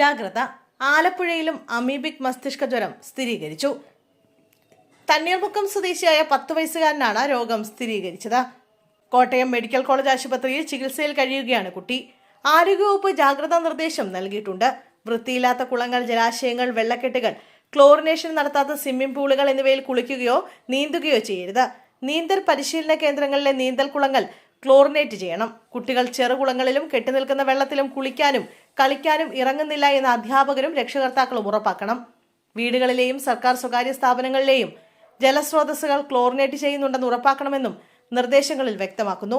ജാഗ്രത ആലപ്പുഴയിലും അമീബിക് മസ്തിഷ്ക ജ്വരം സ്ഥിരീകരിച്ചു. തണ്ണീർമുക്കം സ്വദേശിയായ പത്ത് വയസ്സുകാരനാണ് രോഗം സ്ഥിരീകരിച്ചത്. കോട്ടയം മെഡിക്കൽ കോളേജ് ആശുപത്രിയിൽ ചികിത്സയിൽ കഴിയുകയാണ് കുട്ടി. ആരോഗ്യവകുപ്പ് ജാഗ്രതാ നിർദ്ദേശം നൽകിയിട്ടുണ്ട്. വൃത്തിയില്ലാത്ത കുളങ്ങൾ ജലാശയങ്ങൾ വെള്ളക്കെട്ടുകൾ ക്ലോറിനേഷൻ നടത്താത്ത സ്വിമ്മിംഗ് പൂളുകൾ എന്നിവയിൽ കുളിക്കുകയോ നീന്തുകയോ ചെയ്യരുത്. നീന്തൽ പരിശീലന കേന്ദ്രങ്ങളിലെ നീന്തൽ കുളങ്ങൾ ക്ലോറിനേറ്റ് ചെയ്യണം. കുട്ടികൾ ചെറുകുളങ്ങളിലും കെട്ടിനിൽക്കുന്ന വെള്ളത്തിലും കുളിക്കാനും കളിക്കാനും ഇറങ്ങുന്നില്ല എന്ന് അധ്യാപകരും രക്ഷകർത്താക്കളും ഉറപ്പാക്കണം. വീടുകളിലെയും സർക്കാർ സ്വകാര്യ സ്ഥാപനങ്ങളിലെയും ജലസ്രോതസ്സുകൾ ക്ലോറിനേറ്റ് ചെയ്യുന്നുണ്ടെന്ന് ഉറപ്പാക്കണമെന്നും നിർദ്ദേശങ്ങളിൽ വ്യക്തമാക്കുന്നു.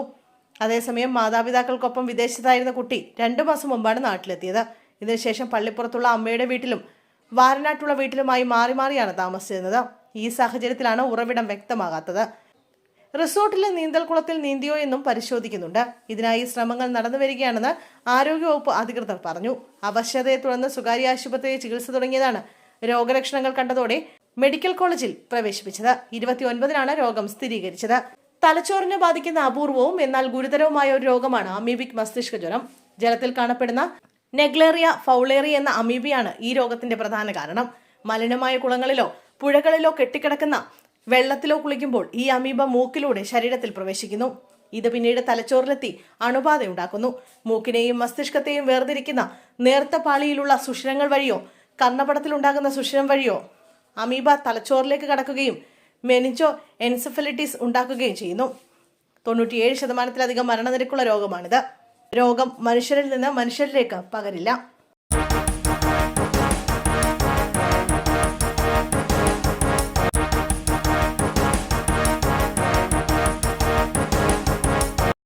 അതേസമയം മാതാപിതാക്കൾക്കൊപ്പം വിദേശത്തായിരുന്ന കുട്ടി രണ്ടു മാസം മുമ്പാണ് നാട്ടിലെത്തിയത്. ഇതിനുശേഷം പള്ളിപ്പുറത്തുള്ള അമ്മയുടെ വീട്ടിലും വാരനാട്ടുള്ള വീട്ടിലുമായി മാറി മാറിയാണ് താമസിച്ചിരുന്നത്. ഈ സാഹചര്യത്തിലാണ് ഉറവിടം വ്യക്തമാകാത്തത്. റിസോർട്ടിലെ നീന്തൽക്കുളത്തിൽ നീന്തിയോ എന്നും പരിശോധിക്കുന്നുണ്ട്. ഇതിനായി ശ്രമങ്ങൾ നടന്നു വരികയാണെന്ന് ആരോഗ്യവകുപ്പ് അധികൃതർ പറഞ്ഞു. അവശതയെ തുടർന്ന് സ്വകാര്യ ആശുപത്രിയിൽ ചികിത്സ തുടങ്ങിയതാണ് രോഗലക്ഷണങ്ങൾ കണ്ടതോടെ മെഡിക്കൽ കോളേജിൽ പ്രവേശിപ്പിച്ചത്. ഇരുപത്തിയൊൻപതിനാണ് രോഗം സ്ഥിരീകരിച്ചത്. തലച്ചോറിനെ ബാധിക്കുന്ന അപൂർവവും എന്നാൽ ഗുരുതരവുമായ ഒരു രോഗമാണ് അമീബിക് മസ്തിഷ്ക ജ്വരം. ജലത്തിൽ കാണപ്പെടുന്ന നെഗ്ലേറിയ ഫൗളേറിയ എന്ന അമീബിയാണ് ഈ രോഗത്തിന്റെ പ്രധാന കാരണം. മലിനമായ കുളങ്ങളിലോ പുഴകളിലോ കെട്ടിക്കിടക്കുന്ന വെള്ളത്തിലോ കുളിക്കുമ്പോൾ ഈ അമീബ മൂക്കിലൂടെ ശരീരത്തിൽ പ്രവേശിക്കുന്നു. ഇത് പിന്നീട് തലച്ചോറിലെത്തി അണുബാധ ഉണ്ടാക്കുന്നു മൂക്കിനെയും മസ്തിഷ്കത്തെയും വേർതിരിക്കുന്ന നേർത്ത പാളിയിലുള്ള സുഷിരങ്ങൾ വഴിയോ കർണപടത്തിലുണ്ടാകുന്ന സുഷിരം വഴിയോ അമീബ തലച്ചോറിലേക്ക് കടക്കുകയും മെനിഞ്ചോ എൻസെഫലിറ്റിസ് ഉണ്ടാക്കുകയും ചെയ്യുന്നു. തൊണ്ണൂറ്റിയേഴ് ശതമാനത്തിലധികം മരണനിരക്കുള്ള രോഗമാണിത്. രോഗം മനുഷ്യരിൽ നിന്ന് മനുഷ്യരിലേക്ക് പകരില്ല.